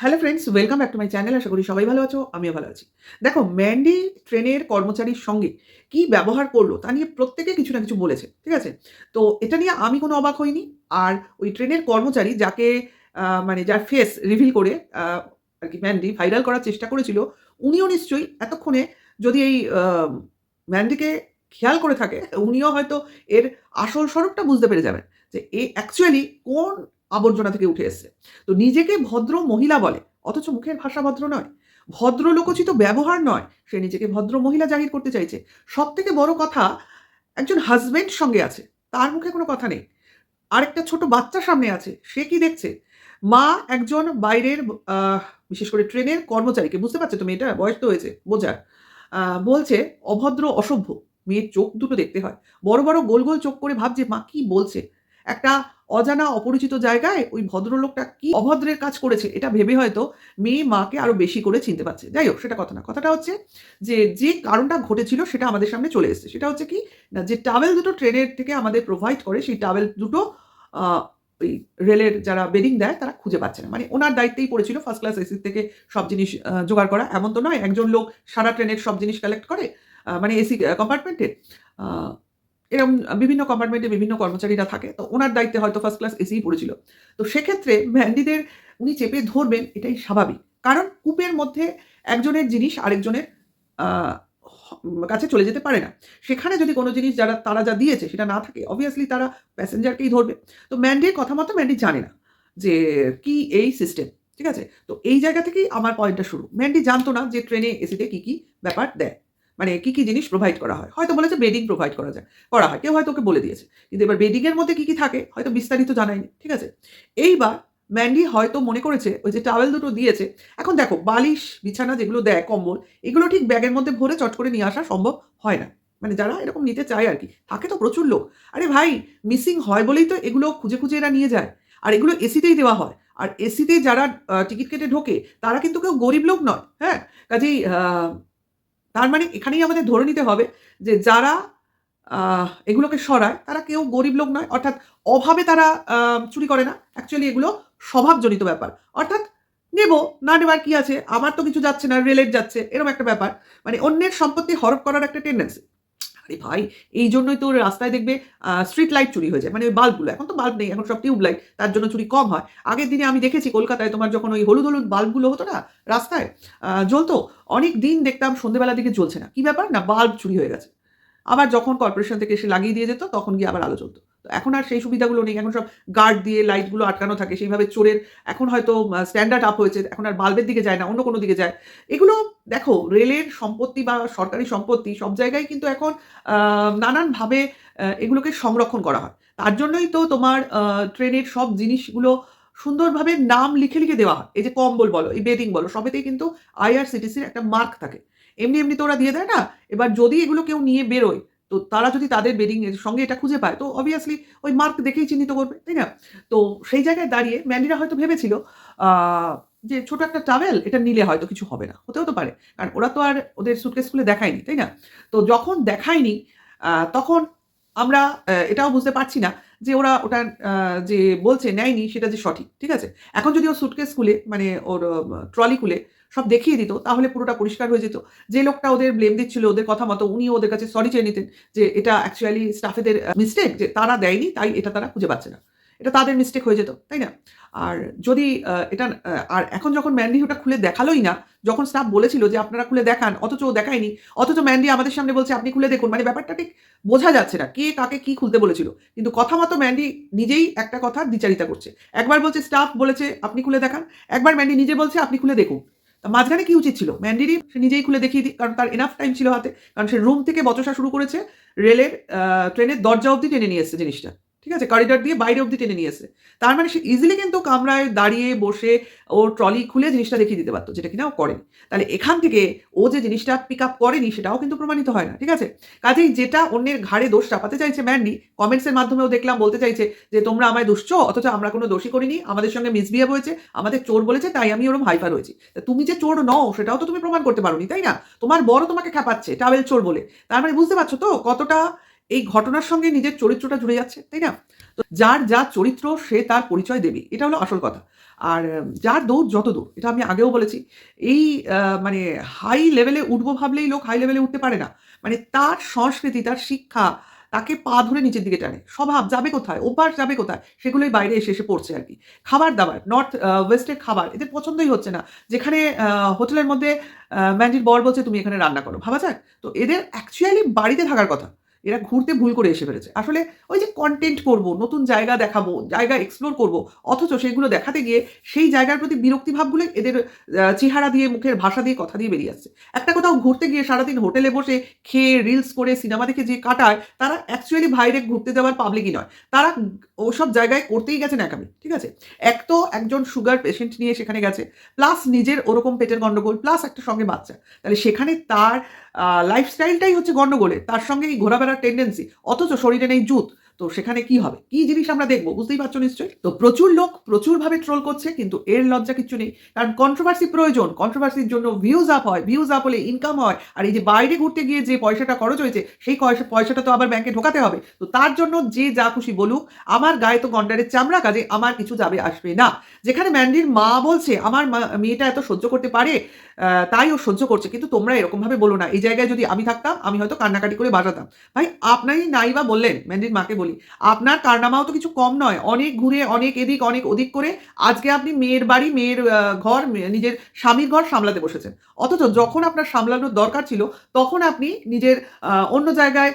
Hello friends welcome back to my channel আশা করি সবাই ভালো আছো, আমিও ভালো আছি। দেখো ম্যান্ডি ট্রেনের কর্মচারীর সঙ্গে কি ব্যবহার করল তা নিয়ে প্রত্যেকে কিছু না কিছু বলেছে, ঠিক আছে? তো এটা নিয়ে আমি কোনো অবাক হইনি, আর ওই ট্রেনের কর্মচারী যাকে মানে যার ফেস রিভিল করে আর কি ম্যান্ডি ভাইরাল করার চেষ্টা করেছিল, উনিও নিশ্চয়ই এতক্ষণে যদি এই ম্যান্ডিকে খেয়াল করে থাকে, উনিও হয়তো এর আসল স্বরূপটা বুঝতে পেরে যাবেন যে এ অ্যাকচুয়ালি কোন আবর্জনা থেকে উঠে এসছে। তো নিজেকে ভদ্র মহিলা বলে, অথচ মুখের ভাষা ভদ্র নয়। ভদ্র লোকোচিত ব্যবহার নয়, সে নিজেকে ভদ্র মহিলা জাহির করতে চাইছে। সব থেকে বড় কথা, একজন হাজবেন্ড সঙ্গে আছে, তার মুখে কোনো কথা নেই। আরেকটা ছোট বাচ্চা সামনে আছে, সে কি দেখছে? মা একজন বাইরের বিশেষ করে ট্রেনের কর্মচারীকে, বুঝতে পারছ তুমি এটা? বয়স তো হয়েছে বোঝার বলছে, অভদ্র, অসভ্য। মেয়ের চোখ দুটো দেখতে হয়। বড় বড় গোল গোল চোখ করে ভাবছে, মা কি বলছে? একটা অজানা অপরিচিত জায়গায় ওই ভদ্রলোকটা কি অভদ্রের কাজ করেছে, এটা ভেবে হয়তো মেয়ে মাকে আরও বেশি করে চিনতে পারছে। যাই হোক, সেটা কথা না। কথাটা হচ্ছে যে যে কারণটা ঘটেছিল সেটা আমাদের সামনে চলে এসেছে। সেটা হচ্ছে কি, না, যে টাওয়েল দুটো ট্রেনের থেকে আমাদের প্রোভাইড করে, সেই টাওয়েল দুটো ওই রেলের যারা বেডিং দেয়, তারা খুঁজে পাচ্ছে না। মানে ওনার দায়িত্বেই পড়েছিল ফার্স্ট ক্লাস এসি থেকে সব জিনিস জোগাড় করা। এমন তো নয়, একজন লোক সারা ট্রেনের সব জিনিস কালেক্ট করে মানে এসি কম্পার্টমেন্টের এরকম বিভিন্ন কম্পার্টমেন্টে বিভিন্ন কর্মচারীরা থাকে, তো ওনার দায়িত্বে হয়তো ফার্স্ট ক্লাস এসিই পড়েছিল। তো সেক্ষেত্রে ম্যান্ডিদের উনি চেপে ধরবেন, এটাই স্বাভাবিক। কারণ কূপের মধ্যে একজনের জিনিস আরেকজনের কাছে চলে যেতে পারে না। সেখানে যদি কোনো জিনিস যারা, তারা যা দিয়েছে সেটা না থাকে অবভিয়াসলি তারা প্যাসেঞ্জারকেই ধরবে। তো ম্যান্ডির কথা মতো ম্যান্ডি জানে না যে কি এই সিস্টেম ঠিক আছে? তো এই জায়গা থেকেই আমার পয়েন্টটা শুরু। ম্যান্ডি জানতো না যে ট্রেনে এসিতে কি কি ব্যাপার দেয়। মানে কি কি জিনিস প্রোভাইড করা হয়? হয়তো বলেছে বেডিং প্রোভাইড করা যায়। করা হয়। কেউ হয়তো ওকে বলে দিয়েছে। কিন্তু এবার বেডিংয়ের মধ্যে কি কি থাকে? হয়তো বিস্তারিত জানায়নি। ঠিক আছে? এইবার ম্যান্ডি হয়তো মনে করেছে, ওই যে টাওয়েল দুটো দিয়েছে। এখন দেখো, বালিশ, বিছানা যেগুলো দেয়, কম্বল, এগুলো ঠিক ব্যাগের মধ্যে ভরে চট করে নিয়ে আসা সম্ভব হয় না। মানে যারা এরকম নিতে চায় আর কি, থাকে তো প্রচুর লোক। আরে ভাই মিসিং হয় বলেই তো এগুলো খুঁজে খুঁজে এরা নিয়ে যায়। আর এগুলো এসিতেই দেওয়া হয়। আর এসিতে যারা টিকিট কেটে ঢোকে, তারা কিন্তু কেউ গরিব লোক নয়। হ্যাঁ? কাজেই তার মানে এখানেই আমাদের ধরে নিতে হবে যে যারা এগুলোকে সরায়, তারা কেউ গরিব লোক নয়। অর্থাৎ অভাবে তারা চুরি করে না। অ্যাকচুয়ালি এগুলো স্বভাবজনিত ব্যাপার। অর্থাৎ নেব, না নেবার কি আছে? আমার তো কিছু যাচ্ছে না, রেলের যাচ্ছে এরকম একটা ব্যাপার। মানে অন্যের সম্পত্তি হরপ করার একটা টেন্ডেন্সি আরে ভাই, এই জন্যই তো রাস্তায় দেখবে স্ট্রিট লাইট চুরি হয়ে যায়। মানে ওই বাল্বগুলো এখন তো বাল্ব নেই, এখন সব টিউব লাইট তার জন্য চুরি কম হয়। আগের দিনে আমি দেখেছি কলকাতায় তোমার যখন ওই হলুদ হলুদ বাল্বগুলো হতো না, রাস্তায় জ্বলতো, অনেক দিন দেখতাম সন্ধেবেলা দিকে জ্বলছে না। কি ব্যাপার? না বাল্ব চুরি হয়ে গেছে। আবার যখন কর্পোরেশন থেকে এসে লাগিয়ে দিয়ে যেত, তখন গিয়ে আবার আলো জ্বলতো। তো এখন আর সেই সুবিধাগুলো নেই। এখন সব গার্ড দিয়ে লাইটগুলো আটকানো থাকে। সেইভাবে চোরের এখন হয়তো স্ট্যান্ডার্ড আপ হয়েছে। এখন আর বাল্বের দিকে যায় না, অন্য কোনো দিকে যায়। এগুলো দেখো, রেলের সম্পত্তি বা সরকারি সম্পত্তি সব জায়গায় কিন্তু এখন নানানভাবে এগুলোকে সংরক্ষণ করা হয়। তার জন্যই তো তোমার ট্রেনের সব জিনিসগুলো সুন্দরভাবে নাম লিখে লিখে দেওয়া হয়। এই যে কম্বল বলো, এই বেডিং বলো, সবেতেই কিন্তু আইআরসিটিসির একটা মার্ক থাকে। এমনি এমনি তো ওরা দিয়ে দেয় না। এবার যদি এগুলো কেউ নিয়ে বেরোয় তো তারা যদি তাদের বেডিং এর সঙ্গে এটা খুঁজে পায়, তো অবভিয়াসলি ওই মার্ক দেখেই চিহ্নিত করবে, তাই না? তো সেই জায়গায় দাঁড়িয়ে ম্যান্ডিরা হয়তো ভেবেছিল যে ছোট একটা ট্রাভেল এটা নিলে হয়তো কিছু হবে না, হতেও তো পারে। কারণ ওরা তো আর ওদের সুটকেস খুলে দেখায়নি, তাই না? তো যখন দেখায়নি তখন আমরা এটাও বুঝতে পারছি না যে ওরা ওটা যে বলছে নেয়নি সেটা যে সঠিক, ঠিক আছে? এখন যদি ও সুটকেস খুলে মানে ওর ট্রলি খুলে সব দেখিয়ে দিত, তাহলে পুরোটা পরিষ্কার হয়ে যেত। যে লোকটা ওদের ব্লেম দিচ্ছিল, ওদের কথা মতো, উনিও ওদের কাছে সরি চেয়ে নিতেন যে এটা অ্যাকচুয়ালি স্টাফেদের মিস্টেক যে তারা দেয়নি, তাই এটা তারা খুঁজে পাচ্ছে না। এটা তাদের মিস্টেক হয়ে যেত, তাই না? আর যদি এটা আর এখন যখন ম্যান্ডি ওটা খুলে দেখালোই না, যখন স্টাফ বলেছিল যে আপনারা খুলে দেখান, অথচ ও দেখায়নি, অথচ ম্যান্ডি আমাদের সামনে বলছে, আপনি খুলে দেখুন। মানে ব্যাপারটা ঠিক বোঝা যাচ্ছে না, কে কাকে কি খুলতে বলেছিল। কিন্তু কথা মতো ম্যান্ডি নিজেই একটা কথা দ্বিচারিতা করছে। একবার বলছে স্টাফ বলেছে আপনি খুলে দেখান। একবার ম্যান্ডি নিজে বলছে, আপনি খুলে দেখুন। মাঝখানে কি উচিত ছিল? ম্যান্ডিরি সে নিজেই খুলে দেখিয়ে দিই কারণ তার এনাফ টাইম ছিল হাতে। কারণ সে রুম থেকে বচসা শুরু করেছে রেলের ট্রেনের দরজা অবধি টেনে নিয়ে এসছে জিনিসটা। ঠিক আছে? করিডর দিয়ে বাইরে অবধি টেনে নিয়ে তার মানে সে ইজিলি কিন্তু কামরায় দাঁড়িয়ে বসে ও ট্রলি খুলে জিনিসটা দেখিয়ে দিতে পারতো, যেটা কিনা ও করেনি। তাহলে এখান থেকে ও যে জিনিসটা পিক আপ করেনি, সেটাও কিন্তু প্রমাণিত হয় না, ঠিক আছে? কাজেই যেটা অন্যের ঘাড়ে দোষ চাপাতে চাইছে ম্যান্ডি কমেন্টসের মাধ্যমেও দেখলাম বলতে চাইছে যে, তোমরা আমায় দুশ্চ অথচ আমরা কোনো দোষী করিনি, আমাদের সঙ্গে মিসবিহেভ হয়েছে, আমাদের চোর বলেছে, তাই আমি ওরম হাইফার হয়েছি। তুমি যে চোর নও, সেটাও তো তুমি প্রমাণ করতে পারোনি, তাই না? তোমার বড় তোমাকে খেপাচ্ছে টাওয়েল চোর বলে। তার মানে বুঝতে পারছ তো কতটা এই ঘটনার সঙ্গে নিজের চরিত্রটা জুড়ে যাচ্ছে, তাই না? তো যার যা চরিত্র, সে তার পরিচয় দেবে, এটা হলো আসল কথা। আর যার দৌড় যত দৌড় এটা আমি আগেও বলেছি, এই মানে হাই লেভেলে উঠবো ভাবলেই লোক হাই লেভেলে উঠতে পারে না। মানে তার সংস্কৃতি, তার শিক্ষা, তাকে পা ধরে নিচের দিকে টানে। স্বভাব যাবে কোথায়, অভ্যাস যাবে কোথায়, সেগুলোই বাইরে এসে এসে পড়ছে আর কি। খাবার দাবার নর্থ ওয়েস্টের খাবার, এদের পছন্দই হচ্ছে না। যেখানে হোটেলের মধ্যে ম্যান্ডির বর বলছে, তুমি এখানে রান্না করো। ভাবা যায় তো এদের অ্যাকচুয়ালি বাড়িতে থাকার কথা। এরা ঘুরতে ভুল করে এসে ফেলেছে। আসলে ওই যে কন্টেন্ট করব, নতুন জায়গা দেখাবো, জায়গা এক্সপ্লোর করব, অথচ সেগুলো দেখাতে গিয়ে সেই জায়গার প্রতি বিরক্তি ভাবগুলো এদের চেহারা দিয়ে, মুখের ভাষা দিয়ে, কথা দিয়ে বেরিয়ে আসছে। একটা কোথাও ঘুরতে গিয়ে সারাদিন হোটেলে বসে খেয়ে রিলস করে সিনেমা দেখে যে কাটায়, তারা অ্যাকচুয়ালি বাইরে ঘুরতে যাওয়ার পাবলিকই নয়। তারা ওসব জায়গায় করতেই গেছে ন্যাকামি ঠিক আছে? এক তো একজন সুগার পেশেন্ট নিয়ে সেখানে গেছে প্লাস নিজের ওরকম পেটের গন্ডগোল প্লাস একটা সঙ্গে বাচ্চা। তাহলে সেখানে তার লাইফস্টাইলটাই হচ্ছে গণ্ডগোলে তার সঙ্গে এই ঘোরাফেরার টেন্ডেন্সি অথচ শরীরে নেই জুত। তো সেখানে কি হবে? কি জিনিস আমরা দেখব? বুঝতেই পারছ নিশ্চয়ই? তো প্রচুর লোক প্রচুরভাবে ট্রোল করছে, কিন্তু এর লজ্জা কিছু নেই। কারণ কন্ট্রোভার্সি প্রয়োজন কন্ট্রোভার্সির জন্য ভিউজ আপ হয় ভিউজ আপ হলে ইনকাম হয়। আর এই যে বাইরে ঘুরতে গিয়ে যে পয়সাটা খরচ হয়েছে, সেই পয়সাটা তো আবার ব্যাংকে ঢোকাতে হবে। তো তার জন্য যে যা খুশি বলুক, আমার গায়ে তো গন্ডারের চামড়া কাজে, আমার কিছু যাবে, আসবে না। যেখানে ম্যান্ডির মা বলছে, আমার মেয়েটা এত সহ্য করতে পারে তাই ও সহ্য করছে। কিন্তু তোমরা এরকম ভাবে বলো না। এই জায়গায় যদি আমি থাকতাম, আমি হয়তো কান্নাকাটি করে বাজাতাম। ভাই আপনারই নাই বা বললেন ম্যান্ডির মাকে বলি। আপনার কারনামাও তো কিছু কম নয়। অনেক ঘুরে, অনেক এদিক, অনেক ওদিক করে আজকে আপনি মেয়ের বাড়ি, মেয়ের ঘর নিজের স্বামীর ঘর সামলাতে বসেছেন। অথচ যখন আপনার সামলানোর দরকার ছিল, তখন আপনি নিজের অন্য জায়গায়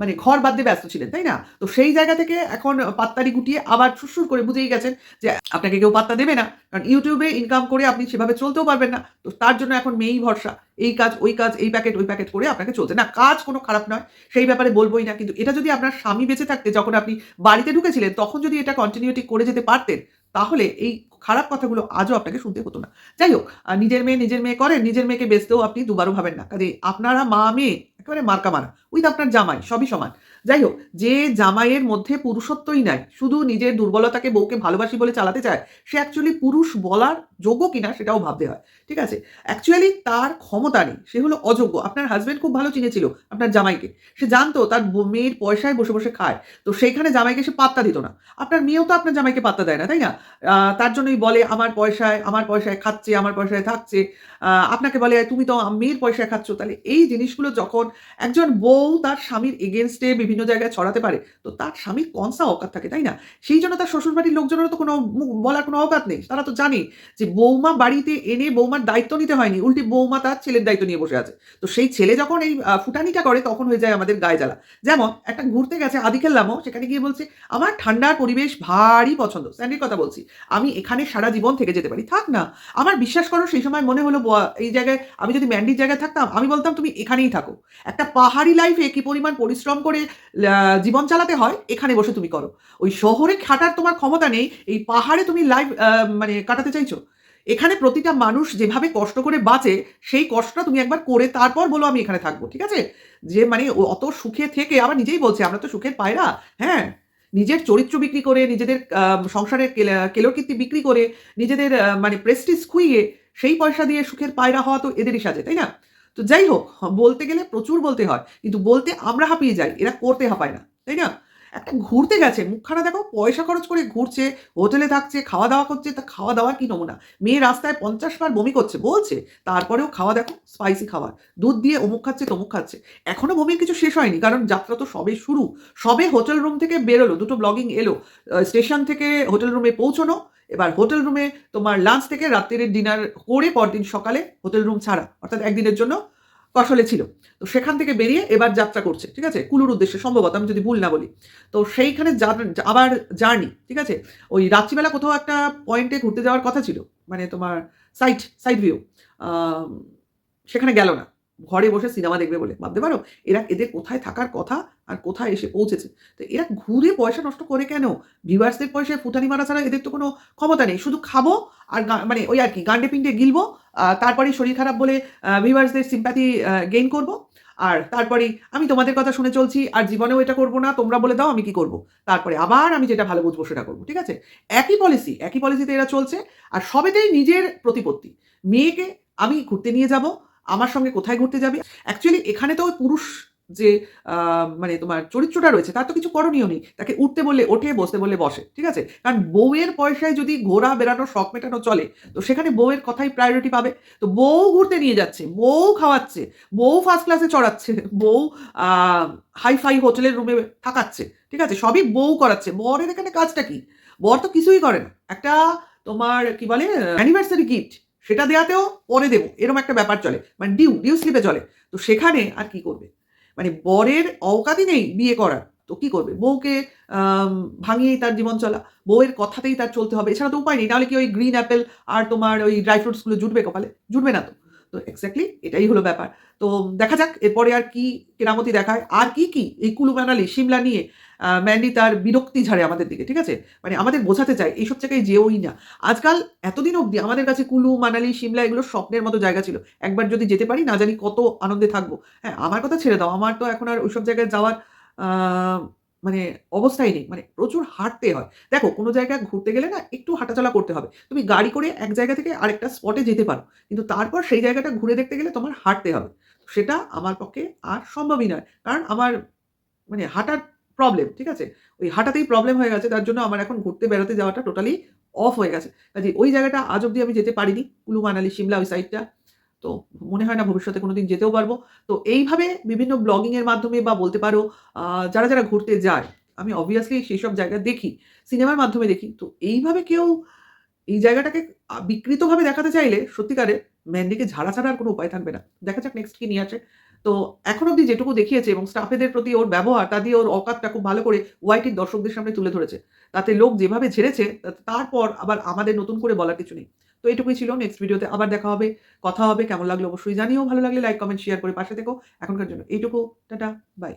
মানে ঘর বাদ দিয়ে ব্যস্ত ছিলেন, তাই না? তো সেই জায়গা থেকে এখন পাত্তারি গুটিয়ে আবার সুরসুর করে বুঝেই গেছেন যে আপনাকে কেউ পাত্তা দেবে না। কারণ ইউটিউবে ইনকাম করে আপনি সেভাবে চলতেও পারবেন না। তো তার জন্য এখন মেয়েই ভরসা। এই কাজ, ওই কাজ, এই প্যাকেট ওই প্যাকেট করে আপনাকে চলছে না, কাজ কোনো খারাপ নয়, সেই ব্যাপারে বলবোই না। কিন্তু এটা যদি আপনার স্বামী বেঁচে থাকতে, যখন আপনি বাড়িতে ঢুকেছিলেন, তখন যদি এটা কন্টিনিউটি করে যেতে পারতেন, তাহলে এই খারাপ কথাগুলো আজও আপনাকে শুনতে হতো না। যাই হোক নিজের মেয়ে নিজের মেয়ে করেন, নিজের মেয়েকে বেচতেও আপনি দুবারও ভাবেন না। কাজে আপনারা মা মেয়ে একেবারে মার্কা মারা উইথ আপনার জামাই, সবই সমান। যাই হোক যে জামাইয়ের মধ্যে পুরুষত্বই নাই, শুধু নিজের দুর্বলতাকে বউকে ভালোবাসি বলে চালাতে চায়, সে অ্যাকচুয়ালি পুরুষ বলার যোগ্য কিনা সেটাও ভাবতে হয়, ঠিক আছে? অ্যাকচুয়ালি তার ক্ষমতা নেই, সে হলো অযোগ্য। আপনার হাজবেন্ড খুব ভালো চিনেছিল, আপনার জামাইকে। সে জানতো, তার মেয়ের পয়সায় বসে বসে খায়, তো সেইখানে জামাইকে সে পাত্তা দিত না। আপনার মেয়েও তো আপনার জামাইকে পাত্তা দেয় না, তাই না? তার জন্যই বলে, আমার পয়সায় আমার পয়সায় খাচ্ছে, আমার পয়সায় থাকছে। আপনাকে বলে, তুমি তো মেয়ের পয়সায় খাচ্ছ। তাহলে এই জিনিসগুলো যখন একজন বউ তার স্বামীর এগেনস্টে বিভিন্ন জায়গায় ছড়াতে পারে। তো তার স্বামীর কনসা অকাত থাকে, তাই না? সেই জন্য তার শ্বশুরবাড়ির লোকজনেরও তো কোনো বলার কোনো অকাত নেই। তারা তো জানে যে বৌমা বাড়িতে এনে বৌমার দায়িত্ব নিতে হয়নি। উল্টি বৌমা তার ছেলের দায়িত্ব নিয়ে বসে আছে। তো সেই ছেলে যখন এই ফুটানিটা করে, তখন হয়ে যায় আমাদের গায়ে জ্বালা। যেমন একটা ঘুরতে গেছে আদি খেললামও সেখানে গিয়ে বলছে, আমার ঠান্ডার পরিবেশ ভারী পছন্দ। স্যান্ডির কথা বলছি। আমি এখানে সারা জীবন থেকে যেতে পারি। থাক না। আমার বিশ্বাস করো, সেই সময় মনে হলো এই জায়গায় আমি যদি ম্যান্ডির জায়গায় থাকতাম, আমি বলতাম তুমি এখানেই থাকো। একটা পাহাড়ি লাইফে কি পরিমাণ পরিশ্রম করে জীবন চালাতে হয়, এখানে বসে তুমি করো। ওই শহরে খাটার তোমার ক্ষমতা নেই, এই পাহাড়ে তুমি লাইফ মানে কাটাতে চাইছো। এখানে প্রতিটা মানুষ যেভাবে কষ্ট করে বাঁচে, সেই কষ্টটা তুমি একবার করে তারপর বলো আমি এখানে থাকব, ঠিক আছে? যে মানে অত সুখে থেকে আবার নিজেই বলছে, আমরা তো সুখের পায়রা হ্যাঁ? নিজের চরিত্র বিক্রি করে, নিজেদের সংসারের কেলা- কেলোকীর্তি বিক্রি করে, নিজেদের মানে প্রেস্টিজ খুইয়ে, সেই পয়সা দিয়ে সুখের পায়রা হওয়া তো এদেরই সাজে, তাই না? তো যাই হোক, বলতে গেলে প্রচুর বলতে হয়, কিন্তু বলতে আমরা হাঁপিয়ে যাই, এরা করতে হাঁপায় না, তাই না? একটা ঘুরতে গেছে, মুখখানা দেখো, পয়সা খরচ করে ঘুরছে, হোটেলে থাকছে খাওয়া দাওয়া করছে, তা খাওয়া দাওয়ার কি নমুনা? মেয়ে রাস্তায় পঞ্চাশ বার বমি করছে, বলছে, তারপরেও খাওয়া দেখো স্পাইসি খাবার, দুধ দিয়ে অমুক খাচ্ছে, তমুক খাচ্ছে এখনও বমির কিছু শেষ হয়নি, কারণ যাত্রা তো সবে শুরু, সবে হোটেল রুম থেকে বেরোলো, দুটো ব্লগিং এলো স্টেশন থেকে হোটেল রুমে পৌঁছনো এবার হোটেল রুমে তোমার লাঞ্চ থেকে রাত্রির ডিনার করে পরদিন সকালে হোটেল রুম ছাড়া, অর্থাৎ একদিনের জন্য কসলে ছিল। তো সেখান থেকে বেরিয়ে এবার যাত্রা করছে, ঠিক আছে? কুলুর উদ্দেশ্যে, সম্ভবত আমি যদি ভুল না বলি। তো সেইখানে আবার জার্নি ঠিক আছে? ওই রাত্রিবেলা কোথাও একটা পয়েন্টে ঘুরতে যাওয়ার কথা ছিল মানে তোমার সাইট সাইড ভিউ সেখানে গেল না। ঘরে বসে সিনেমা দেখবে বলে, ভাবতে পারো? এরা এদের কোথায় থাকার কথা আর কোথায় এসে পৌঁছেছে? তো এরা ঘুরে পয়সা নষ্ট করে কেন? ভিউয়ার্সদের পয়সায় ফুটানি মারা ছাড়া এদের তো কোনো ক্ষমতা নেই। শুধু খাব আর মানে ওই আর কি, গান্ডে পিন্ডে গিলবো তারপরে শরীর খারাপ বলে ভিউয়ার্সদের সিম্প্যাথি গেইন করব। আর তারপরে আমি তোমাদের কথা শুনে চলছি, আর জীবনেও এটা করব না, তোমরা বলে দাও আমি কি করব। তারপরে আবার আমি যেটা ভালো বুঝব সেটা করব, ঠিক আছে? একই পলিসি একই পলিসিতে এরা চলছে, আর সবেতেই নিজের প্রতিপত্তি। মেয়েকে আমি ঘুরতে নিয়ে যাব আমার সঙ্গে কোথায় ঘুরতে যাবে? অ্যাকচুয়ালি এখানে তো পুরুষ যে মানে তোমার চরিত্রটা রয়েছে, তার তো কিছু করণীয় নেই। তাকে উঠতে বললে ওঠে, বসতে বললে বসে, ঠিক আছে? কারণ বউয়ের পয়সায় যদি ঘোরা বেড়ানো শখ মেটানো চলে, তো সেখানে বউয়ের কথাই প্রায়োরিটি পাবে। তো বউ ঘুরতে নিয়ে যাচ্ছে, বউ খাওয়াচ্ছে, বউ ফার্স্ট ক্লাসে চড়াচ্ছে, বউ হাই ফাই হোটেলের রুমে থাকাচ্ছে, ঠিক আছে? সবই বউ করাচ্ছে। বরের এখানে কাজটা কি? বর তো কিছুই করে না। একটা তোমার, কি বলে অ্যানিভার্সারি গিফট সেটা দেওয়াতেও পরে দেবো এরকম একটা ব্যাপার চলে মানে ডিউ ডিউ স্লিপে চলে। তো সেখানে আর কি করবে? মানে বরের অওকাতই নেই বিয়ে করার, তো কি করবে? বউকে ভাঙিয়েই তার জীবন চলা, বউয়ের কথাতেই তার চলতে হবে, এছাড়া তো উপায় নেই, নাহলে কি ওই গ্রিন অ্যাপেল আর তোমার ওই ড্রাই ফ্রুটসগুলো জুটবে কপালে? জুটবে না তো। তো এক্স্যাক্টলি এটাই হলো ব্যাপার। তো দেখা যাক, এরপরে আর কি কেরামতি দেখায়। আর কি কি? এই কুলু মানালি সিমলা নিয়ে ম্যান্ডি তার বিরক্তি ঝাড়ে আমাদের দিকে, ঠিক আছে? মানে আমাদের বোঝাতে চায়, এইসব জায়গায় যেওই না। আজকাল এতদিন অবধি আমাদের কাছে কুলু, মানালি সিমলা এগুলো স্বপ্নের মতো জায়গা ছিল। একবার যদি যেতে পারি, না জানি কত আনন্দে থাকব। হ্যাঁ আমার কথা ছেড়ে দাও, আমার তো এখন আর ওইসব জায়গায় যাওয়ার মানে অবস্থাই নেই। মানে প্রচুর হাঁটতে হয়। দেখো, কোনো জায়গায় ঘুরতে গেলে না একটু হাঁটাচলা করতে হবে। তুমি গাড়ি করে এক জায়গা থেকে আরেকটা স্পটে যেতে পারো। কিন্তু তারপর সেই জায়গাটা ঘুরে দেখতে গেলে তোমার হাঁটতে হবে। সেটা আমার পক্ষে আর সম্ভবই নয়। কারণ আমার মানে হাঁটার প্রবলেম ঠিক আছে? ওই হাঁটাতেই প্রবলেম হয়ে গেছে। তার জন্য আমার এখন ঘুরতে বেড়াতে যাওয়াটা টোটালি অফ হয়ে গেছে। কাজে ওই জায়গাটা আজ অবধি আমি যেতে পারিনি। কুলু মানালি সিমলা ওই সাইডটা তো মনে হয় না ভবিষ্যতে কোনোদিন যেতেও পারব। তো এইভাবে বিভিন্ন ব্লগিংয়ের মাধ্যমে বা বলতে পারো যারা যারা ঘুরতে যায়, আমি অবভিয়াসলি সেই সব জায়গা দেখি, সিনেমার মাধ্যমে দেখি। তো এইভাবে কেউ এই জায়গাটাকে বিকৃতভাবে দেখাতে চাইলে সত্যিকারে ম্যান্ডিকে ঝাড়া ছাড়া আর কোনো উপায় থাকবে না। দেখা যাক নেক্সট কি নিয়ে আসে। তো এখন অবধি যেটুকু দেখিয়েছে এবং স্টাফেদের প্রতি ওর ব্যবহার, তা দিয়ে ওর অকাতটা খুব ভালো করে ওয়াইটির দর্শকদের সামনে তুলে ধরেছে। তাতে লোক যেভাবে ঝেড়েছে তারপর আবার আমাদের নতুন করে বলার কিছু নেই। তো এটুকুই ছিল। নেক্সট ভিডিওতে আবার দেখা হবে, কথা হবে, কেমন লাগল অবশ্যই জানিও। ভালো লাগলে লাইক কমেন্ট শেয়ার করে পাশে থেকো। এখনকার জন্য এইটুকু। Tata bye